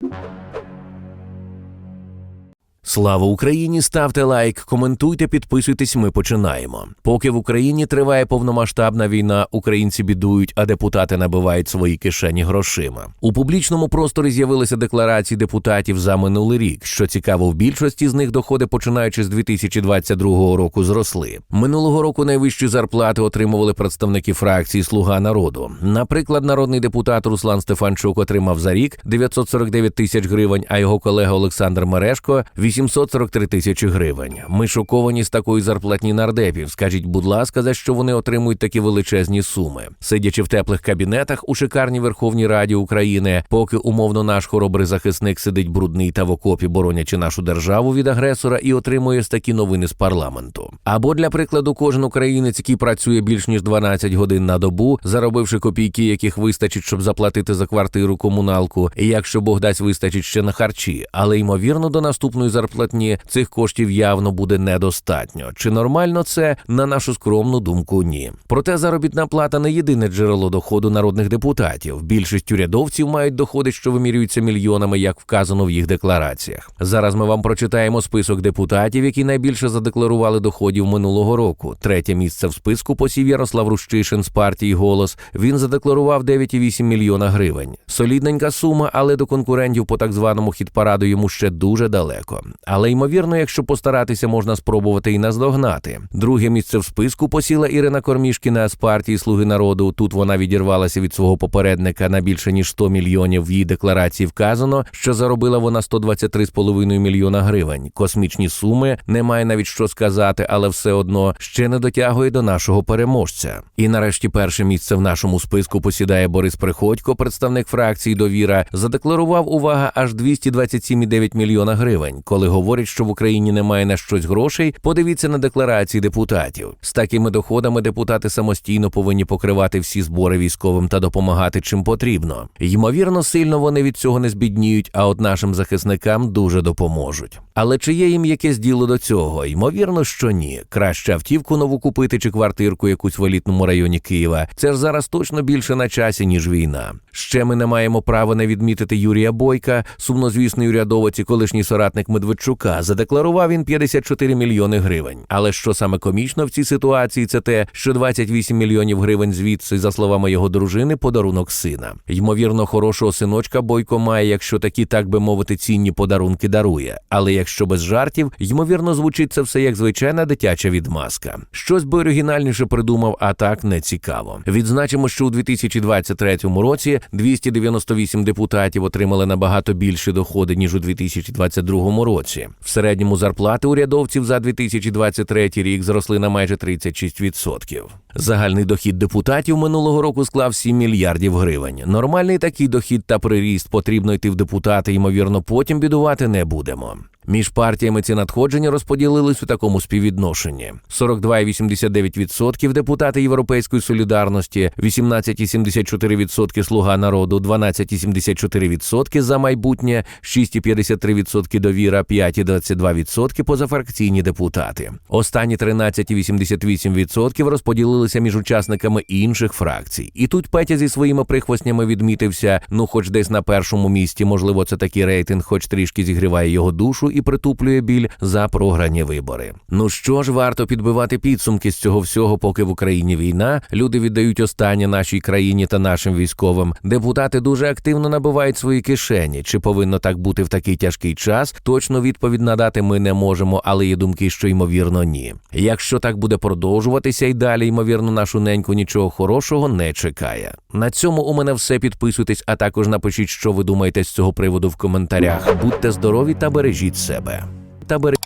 you Слава Україні! Ставте лайк, коментуйте, підписуйтесь. Ми починаємо. Поки в Україні триває повномасштабна війна, українці бідують, а депутати набивають свої кишені грошима. У публічному просторі з'явилися декларації депутатів за минулий рік. Що цікаво, в більшості з них доходи, починаючи з 2022 року, зросли. Минулого року найвищі зарплати отримували представники фракції Слуга народу. Наприклад, народний депутат Руслан Стефанчук отримав за рік 949 тисяч гривень, а його колега Олександр Мерешко 843 тисячі гривень. Ми шоковані з такої зарплатні нардепів. Скажіть, будь ласка, за що вони отримують такі величезні суми? Сидячи в теплих кабінетах у шикарній Верховній Раді України, поки умовно наш хоробрий захисник сидить брудний та в окопі, боронячи нашу державу від агресора, і отримує такі новини з парламенту. Або для прикладу, кожен українець, який працює більш ніж 12 годин на добу, заробивши копійки, яких вистачить, щоб заплатити за квартиру комуналку, і якщо Бог дасть вистачить ще на харчі, але ймовірно до наступної зарплатні цих коштів явно буде недостатньо. Чи нормально це на нашу скромну думку? Ні. Проте заробітна плата не єдине джерело доходу народних депутатів. Більшість урядовців мають доходи, що вимірюються мільйонами, як вказано в їх деклараціях. Зараз ми вам прочитаємо список депутатів, які найбільше задекларували доходів минулого року. Третє місце в списку посів Ярослав Рущишин з партії Голос. Він задекларував 9,8 мільйона гривень. Солідненька сума, але до конкурентів по так званому хіт-параду йому ще дуже далеко. Але ймовірно, якщо постаратися, можна спробувати і наздогнати. Друге місце в списку посіла Ірина Кормішкіна з партії Слуги народу. Тут вона відірвалася від свого попередника на більше ніж 100 мільйонів. В її декларації вказано, що заробила вона 123,5 мільйона гривень. Космічні суми немає навіть що сказати, але все одно ще не дотягує до нашого переможця. І нарешті перше місце в нашому списку посідає Борис Приходько, представник фракції Довіра, задекларував увага аж 227,9 мільйона гривень. Коли говорять, що в Україні немає на щось грошей, подивіться на декларації депутатів. З такими доходами депутати самостійно повинні покривати всі збори військовим та допомагати чим потрібно. Ймовірно, сильно вони від цього не збідніють, а от нашим захисникам дуже допоможуть. Але чи є їм якесь діло до цього? Ймовірно, що ні. Краще автівку нову купити чи квартирку якусь в елітному районі Києва. Це ж зараз точно більше на часі, ніж війна. Ще ми не маємо права не відмітити Юрія Бойка, сумнозвісний урядовець і колишній соратник Медведчука. Задекларував він 54 мільйони гривень. Але що саме комічно в цій ситуації, це те, що 28 мільйонів гривень звідси, за словами його дружини, подарунок сина. Ймовірно, хорошого синочка Бойко має, якщо такі, так би мовити, цінні подарунки дарує. Але якщо без жартів, ймовірно, звучить це все як звичайна дитяча відмазка. Щось би оригінальніше придумав, а так не цікаво. Відзначимо, що у 2023 році 298 депутатів отримали набагато більші доходи ніж у 2022 році. В середньому зарплати урядовців за 2023 рік зросли на майже 36%. Загальний дохід депутатів минулого року склав 7 мільярдів гривень. Нормальний такий дохід та приріст потрібно йти в депутати, ймовірно, потім бідувати не будемо. Між партіями ці надходження розподілились у такому співвідношенні: 42,89% депутати Європейської солідарності, 18,74% Слуга народу, 12,74% за майбутнє, 6,53% довіра, 5,22% позафракційні депутати. Останні 13,88% розподілилися між учасниками інших фракцій. І тут Петя зі своїми прихвостнями відмітився, ну, хоч десь на першому місці, можливо, це такий рейтинг, хоч трішки зігріває його душу і притуплює біль за програні вибори. Ну що ж, варто підбивати підсумки з цього всього, поки в Україні війна, люди віддають останнє нашій країні та нашим військовим. Депутати дуже активно набивають свої кишені. Чи повинно так бути в такий тяжкий час? Точно відповідь надати ми не можемо, але є думки, що ймовірно ні. Якщо так буде продовжуватися і далі, ймовірно, нашу неньку нічого хорошого не чекає. На цьому у мене все. Підписуйтесь, а також напишіть, що ви думаєте з цього приводу в коментарях. Будьте здорові та бережіть себе. Та бережіть.